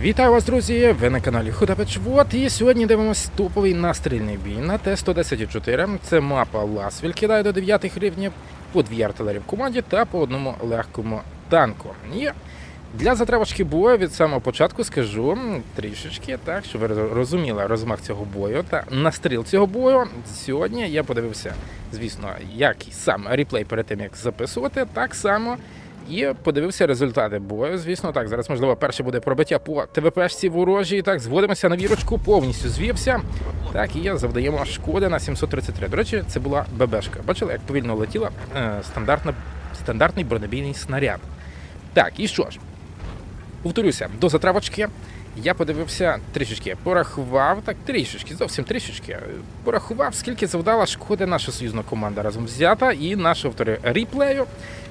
Вітаю вас, друзі! Ви на каналі Худапечвод. І сьогодні дивимося топовий настрільний бій на Т-114. Це мапа Ласвіль кидає до 9 рівнів, по дві артилерії в команді та по одному легкому танку. І для затравочки бою від самого початку скажу трішечки, так, щоб ви розуміли розмах цього бою та настріл цього бою. Сьогодні я подивився, звісно, як сам реплей перед тим, як записувати, так само. І подивився результати бою. Звісно, так. Зараз, можливо, перше буде пробиття по ТВПшці ворожій. Так, зводимося на вірочку, повністю звівся. Так, і завдаємо шкоди на 733. До речі, це була ББшка. Бачили, як повільно летіла е, стандартна, стандартний бронебійний снаряд. Так, і що ж? Повторюся, до затравочки. Я подивився трішечки, порахував, так трішечки, зовсім трішечки. е, Порахував, скільки завдала шкоди наша союзна команда разом взята, і наш автор ріплею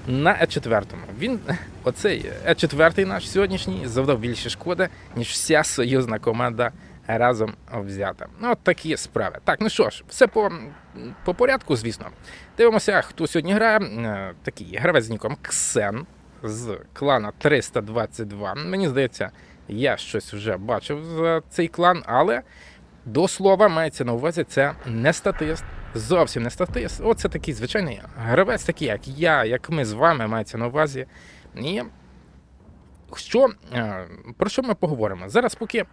на Е4. Він, оцей Е4 наш сьогоднішній, завдав більше шкоди, ніж вся союзна команда разом взята. Ну, от такі справи. Так, ну що ж, все по, по порядку, звісно. Дивимося, хто сьогодні грає. Е, Такий гравець з ніком Ксен з клана 322. Мені здається, я щось вже бачив за цей клан, але до слова мається на увазі, це не статист. Зовсім не статист. Оце такий звичайний гравець, такий, як я, як ми з вами, мається на увазі. І що, е, про що ми поговоримо? Зараз, поки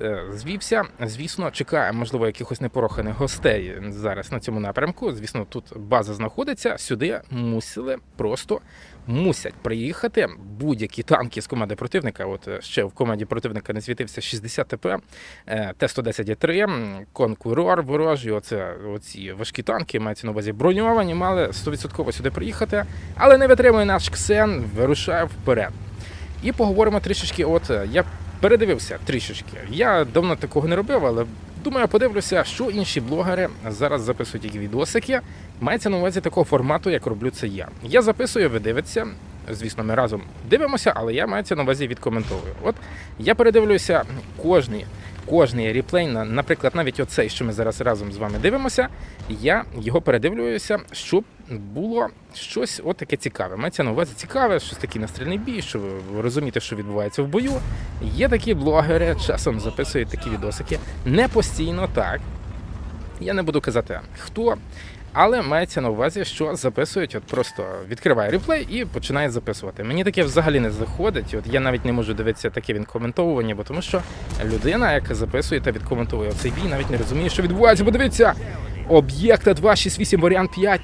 е, звівся, звісно, чекає, можливо, якихось непороханих гостей зараз на цьому напрямку. Звісно, тут база знаходиться. Сюди мусили просто мусять приїхати будь-які танки з команди противника. От е, ще в команді противника не світився 60 ТП, е, Т-110-3, м, конкурор ворожий. Оце оці важкі танки, мається на увазі броньовані, мали 100% сюди приїхати, але не витримує наш Ксен, вирушає вперед. І поговоримо трішечки. От е, я передивився трішечки. Я давно такого не робив, але думаю, подивлюся, що інші блогери зараз записують які відосики. Мається на увазі такого формату, як роблю це я. Я записую, ви дивитеся. Звісно, ми разом дивимося, але я мається на увазі відкоментовую. От я передивлюся кожний, кожний ріплей, наприклад, навіть оцей, що ми зараз разом з вами дивимося, я його передивлююся, щоб було щось отаке таке цікаве. Мається на увазі цікаве, щось такий настрільний бій, що розуміти, що відбувається в бою. Є такі блогери, часом записують такі відосики. Не постійно так. Я не буду казати хто, але мається на увазі, що записують, от просто відкриває реплей і починає записувати. Мені таке взагалі не заходить. От я навіть не можу дивитися таке відкоментовування, бо тому що людина, яка записує та відкоментує цей бій, навіть не розуміє, що відбувається. Бо дивіться, об'єкта 268 варіант 5.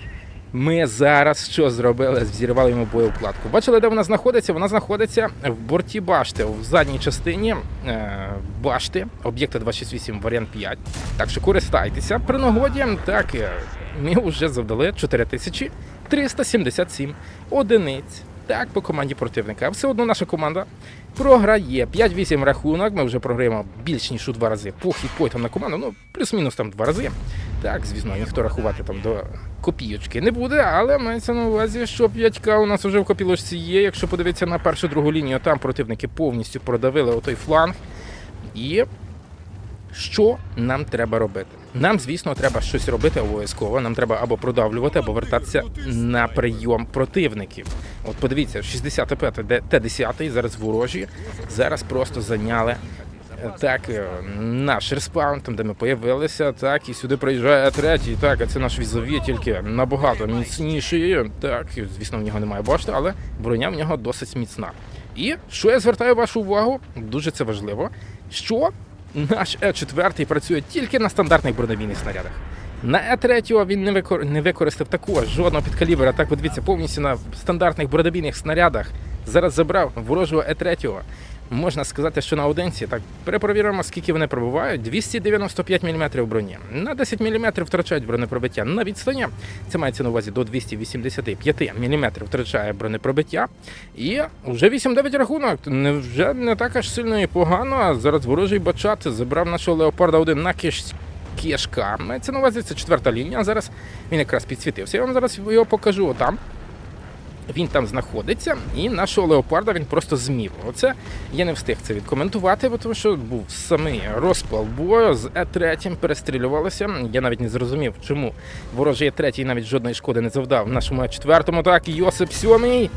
Ми зараз що зробили? Взірвали йому боєукладку. Бачили, де вона знаходиться? Вона знаходиться в борті башти, в задній частині е, башти об'єкта 268 варіант 5. Так що користайтеся при нагоді. Так, е, ми вже завдали 4377 одиниць. Так, по команді противника. Все одно наша команда програє 5-8 рахунок. Ми вже програємо більш ніж у два рази. Пох і там на команду, ну плюс-мінус там два рази. Так, звісно, ніхто рахувати там до копійочки не буде, але мається на увазі, що 5К у нас вже в копілочці є. Якщо подивитися на першу другу лінію, там противники повністю продавили отой фланг. І що нам треба робити? Нам, звісно, треба щось робити обов'язково. Нам треба або продавлювати, або вертатися на прийом противників. От подивіться, 65 Т-10 зараз ворожі, зараз просто зайняли. е, Так, е, наш респаун, там де ми появилися, так, і сюди приїжджає третій, так, а це наш візові, тільки набагато міцніший. Так, звісно, в нього немає башти, але броня в нього досить міцна. І що я звертаю вашу увагу, дуже це важливо, що наш Е4 працює тільки на стандартних бронебійних снарядах. На Е3 він не, викор... не використав такого жодного підкалібера. Так, подивіться, повністю на стандартних бронебійних снарядах. Зараз забрав ворожого Е3. Можна сказати, що на одинці. Так, перепровіримо, скільки вони пробувають. 295 мм броні. На 10 мм втрачають бронепробиття на відстані. Це мається на увазі до 285 мм втрачає бронепробиття. І вже 8-9 рахунок. Вже не так аж сильно і погано. Зараз ворожий бачат забрав нашого леопарда один на киш... кішка. Мається на увазі, це четверта лінія. Зараз він якраз підсвітився. Я вам зараз його покажу там. Він там знаходиться, і нашого леопарда він просто змів. Оце я не встиг це відкоментувати, бо тому що був самий розпал бою з Е3 перестрілювалися. Я навіть не зрозумів, чому ворожий Е3 навіть жодної шкоди не завдав. Нашому Е4 так, Йосип Сьомий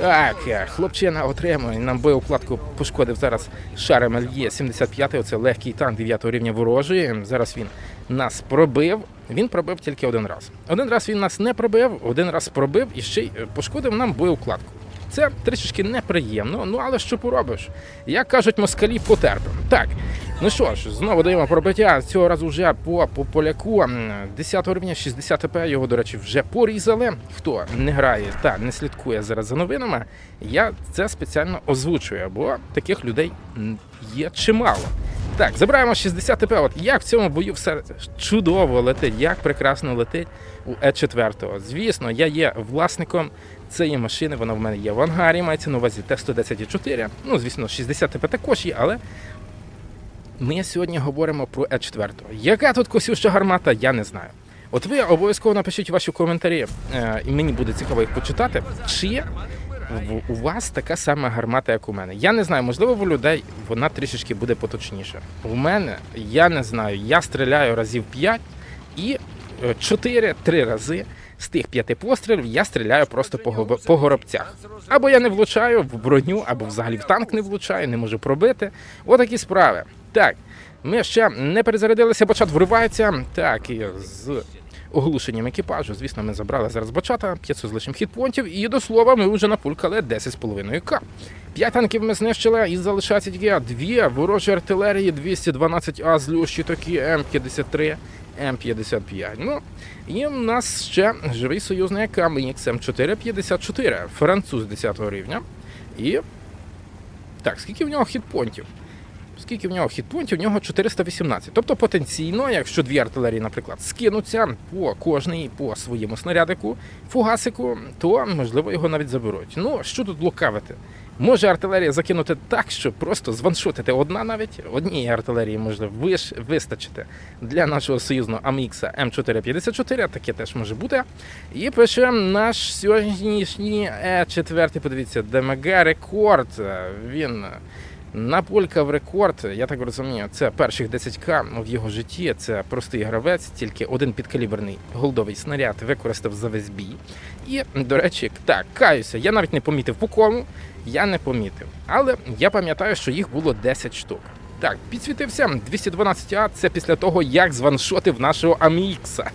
Так, хлопчина отримує. Нам боєукладку пошкодив зараз шар МЛЄ 75 Оце легкий танк 9 рівня ворожий. Зараз він нас пробив. Він пробив тільки один раз. Один раз він нас не пробив, один раз пробив і ще й е, пошкодив нам боєукладку. Це трішечки неприємно, ну але що поробиш? Як кажуть москалі, потерпимо. Так, ну що ж, знову даємо пробиття. Цього разу вже по, по поляку. М, 10 рівня 60 ТП. Його, до речі, вже порізали. Хто не грає та не слідкує зараз за новинами, я це спеціально озвучую, бо таких людей є чимало. Так, забираємо 60 ТП. От як в цьому бою все чудово летить, як прекрасно летить у Е4. Звісно, я є власником цієї машини, вона в мене є в ангарі, мається на увазі Т-110-4. Ну, звісно, 60 ТП також є, але ми сьогодні говоримо про Е4. Яка тут косюща гармата, я не знаю. От ви обов'язково напишіть ваші коментарі, е, і мені буде цікаво їх почитати. Чи у вас така сама гармата, як у мене? Я не знаю, можливо, у людей вона трішечки буде поточніша. У мене, я не знаю, я стріляю разів 5 і 4-3 рази з тих п'яти пострілів я стріляю просто по, по горобцях. Або я не влучаю в броню, або взагалі в танк не влучаю, не можу пробити. Отакі справи. Так, ми ще не перезарядилися, бо чат вривається. Так, і з оглушенням екіпажу. Звісно, ми забрали зараз бачата, 500 з лишнім хітпонтів, і до слова, ми вже напулькали 10,5 к. П'ять танків ми знищили і залишається тільки дві ворожі артилерії 212А злющі такі М53, М55. Ну, і в нас ще живий союзник AMX М454, француз 10 рівня. І так, скільки в нього хітпонтів? Скільки в нього хітпонтів? В нього 418. Тобто потенційно, якщо дві артилерії, наприклад, скинуться по кожній по своєму снарядику, фугасику, то можливо його навіть заберуть. Ну що тут лукавити? Може артилерія закинути так, що просто званшотити одна навіть однієї артилерії може виш, вистачити для нашого союзного Амікса М454, таке теж може бути. І пише наш сьогоднішній Е4, подивіться, ДМГ рекорд. Він Напулькав рекорд, я так розумію, це перших 10к в його житті. Це простий гравець, тільки один підкаліберний голдовий снаряд використав за весь бій. І, до речі, так, каюся, я навіть не помітив по кому, я не помітив. Але я пам'ятаю, що їх було 10 штук. Так, підсвітився 212А, це після того, як званшотив нашого Амікса.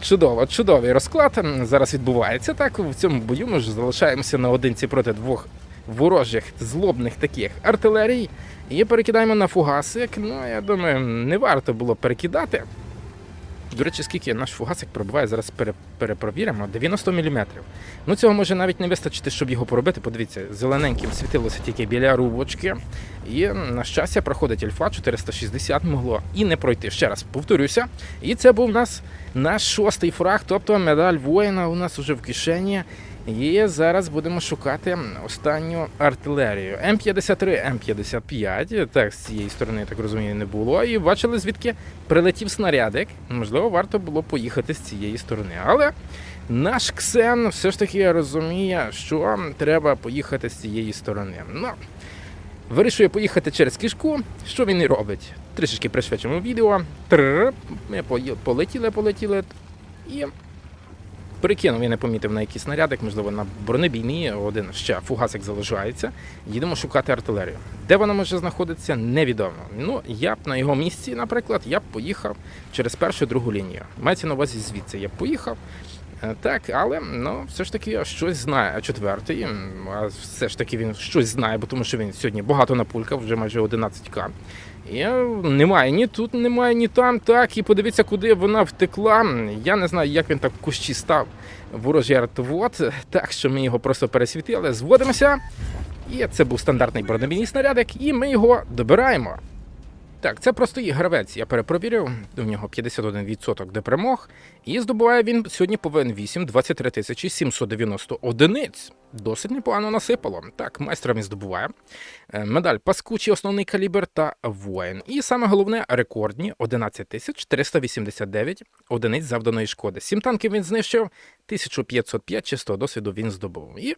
Чудово, чудовий розклад зараз відбувається. Так, в цьому бою ми ж залишаємося наодинці проти двох ворожих злобних таких артилерій. І перекидаємо на фугасик. Ну, я думаю, не варто було перекидати. До речі, скільки наш фугасик пробиває, зараз пере, перепровіримо. 90 мм. Ну цього може навіть не вистачити, щоб його поробити. Подивіться, зелененьким світилося тільки біля рубочки. І на щастя проходить альфа 460 могло і не пройти. Ще раз повторюся. І це був у нас наш шостий фраг, тобто медаль воїна у нас вже в кишені. І зараз будемо шукати останню артилерію. М53, М55. Так, з цієї сторони, так розумію, не було. І бачили, звідки прилетів снарядик. Можливо, варто було поїхати з цієї сторони. Але наш Ксен все ж таки розуміє, що треба поїхати з цієї сторони. Ну, вирішує поїхати через кішку. Що він і робить? Трішечки пришвидшимо відео. Ми полетіли, полетіли. І Перекинув, я не помітив на який снарядик, можливо, на бронебійний один ще фугасик залишається. Їдемо шукати артилерію. Де вона може знаходитися, невідомо. Ну, я б на його місці, наприклад, я б поїхав через першу другу лінію. Мається на увазі звідси. Я б поїхав. Е, Так, але ну все ж таки щось знає. А четвертий, а все ж таки він щось знає, бо тому що він сьогодні багато напулькав, вже майже 11к. І е, немає ні тут, немає, ні там. Так, і подивіться, куди вона втекла. Я не знаю, як він так в кущі став ворожий артовод. Так що ми його просто пересвітили, зводимося. І це був стандартний бронебійний снарядик, і ми його добираємо. Так, це простий гравець. Я перепровірив. У нього 51% де перемог. І здобуває він сьогодні по ВН8 23 тисячі 790 одиниць. Досить непогано насипало. Так, майстра він здобуває. Е, Медаль паскучий основний калібр та воїн. І саме головне рекордні 11 тисяч 389 одиниць завданої шкоди. Сім танків він знищив, 1505 чистого досвіду він здобув. І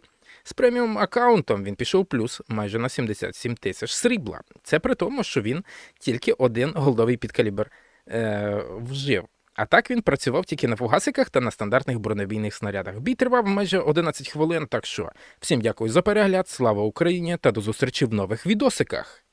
з преміум аккаунтом він пішов плюс майже на 77 тисяч срібла. Це при тому, що він тільки один голдовий підкалібр е, вжив. А так він працював тільки на фугасиках та на стандартних бронебійних снарядах. Бій тривав майже 11 хвилин. Так що всім дякую за перегляд, слава Україні та до зустрічі в нових відосиках.